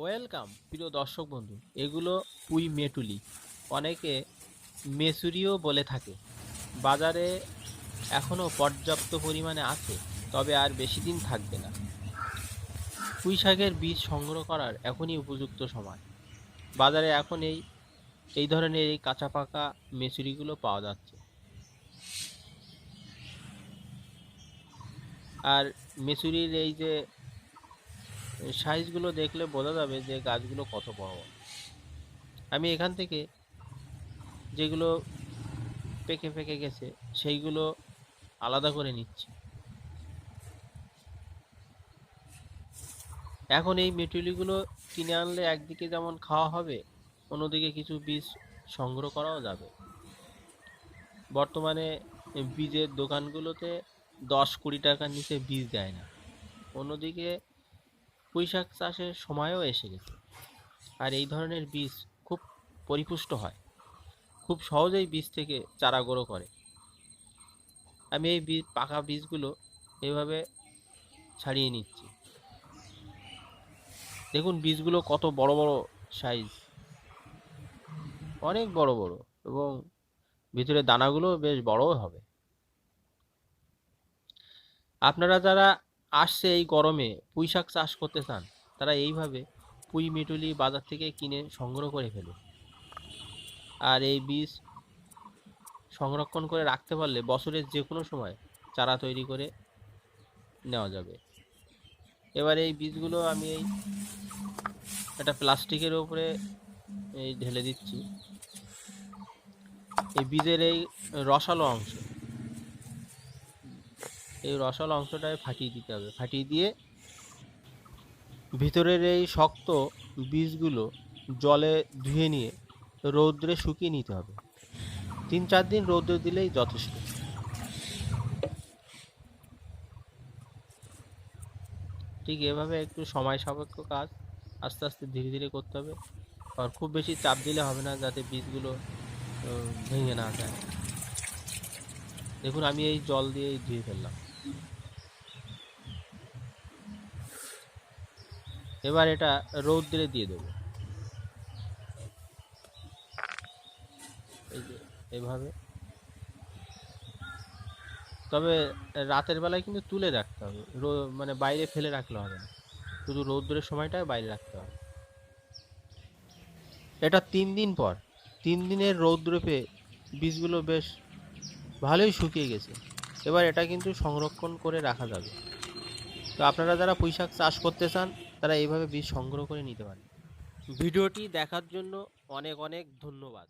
Welcome, প্রিয় দর্শক বন্ধু, এগুলো পুই মেটুলি। অনেকে মেসুরিও বলে থাকে। বাজারে এখনও পর্যাপ্ত পরিমাণে আছে, তবে আর বেশি দিন থাকবে না। পুঁই শাকের বীজ সংগ্রহ করার এখনই উপযুক্ত সময়। বাজারে এখন এই এই ধরনের এই কাঁচা পাকা মেসুরিগুলো পাওয়া যাচ্ছে। আর মেসুরির এই যে সাইজগুলো দেখলে বোঝা যাবে যে গাছগুলো কত বড়। আমি এখান থেকে যেগুলো পেকে পেকে গেছে, সেইগুলো আলাদা করে নিচ্ছি। এখন এই মেটুলিগুলো কিনে আনলে একদিকে যেমন খাওয়া হবে, অন্যদিকে কিছু বীজ সংগ্রহ করাও যাবে। বর্তমানে বীজের দোকানগুলোতে দশ কুড়ি টাকার নিচে বীজ দেয় না। অন্যদিকে পুঁই শাক চাষের সময়ও এসে গেছে। আর এই ধরনের বীজ খুব পরিপুষ্ট হয়। খুব সহজেই বীজ থেকে চারা গ্রো করে। আমি এই বীজ, পাকা বীজগুলো এভাবে ছাড়িয়ে নিচ্ছি। দেখুন বীজগুলো কত বড় বড় সাইজ অনেক বড় বড় এবং ভিতরে দানাগুলো বেশ বড়ও হবে। আপনারা যারা আসছে এই গরমে পুঁই শাক চাষ করতে চান, তারা এইভাবে পুঁই মিটুলি বাজার থেকে কিনে সংগ্রহ করে ফেলে। আর এই বীজ সংরক্ষণ করে রাখতে পারলে বছরের যে কোনো সময় চারা তৈরি করে নেওয়া যাবে। এবার এই বীজগুলো আমি এই একটা প্লাস্টিকের ওপরে এই ঢেলে দিচ্ছি। এই বীজের এই রসালো অংশ এই রসালো অংশটায় ফাটিয়ে দিতে হবে। ফাটিয়ে দিয়ে ভিতরের এই শক্ত বীজগুলো জলে ধুয়ে নিয়ে রৌদ্রে শুকিয়ে নিতে হবে। তিন চার দিন রৌদ্রে দিলেই যথেষ্ট। ঠিক এভাবে একটু সময় সাপেক্ষ কাজ আস্তে আস্তে ধীরে ধীরে করতে হবে। আর খুব বেশি চাপ দিলে হবে না যাতে বীজগুলো ভেঙে না যায়। দেখুন আমি এই জল দিয়ে ধুয়ে ফেললাম। এবার এটা রৌদ্রে দিয়ে দেবো। এই যে এভাবে। তবে রাতের বেলায় কিন্তু তুলে রাখতে হবে। মানে বাইরে ফেলে রাখলে হবে না। শুধু রৌদ্রের সময়টা বাইরে রাখতে হবে। এটা তিন দিন পর। তিন দিনের রৌদ্রে পেয়ে বীজগুলো বেশ ভালোই শুকিয়ে গেছে। এবার এটা কিন্তু সংরক্ষণ করে রাখা যাবে। তো আপনারা যারা পুঁইশাক চাষ করতে চান, তারা এইভাবে বীজ সংগ্রহ করে নিতে পারেন। ভিডিওটি দেখার জন্য অনেক অনেক ধন্যবাদ।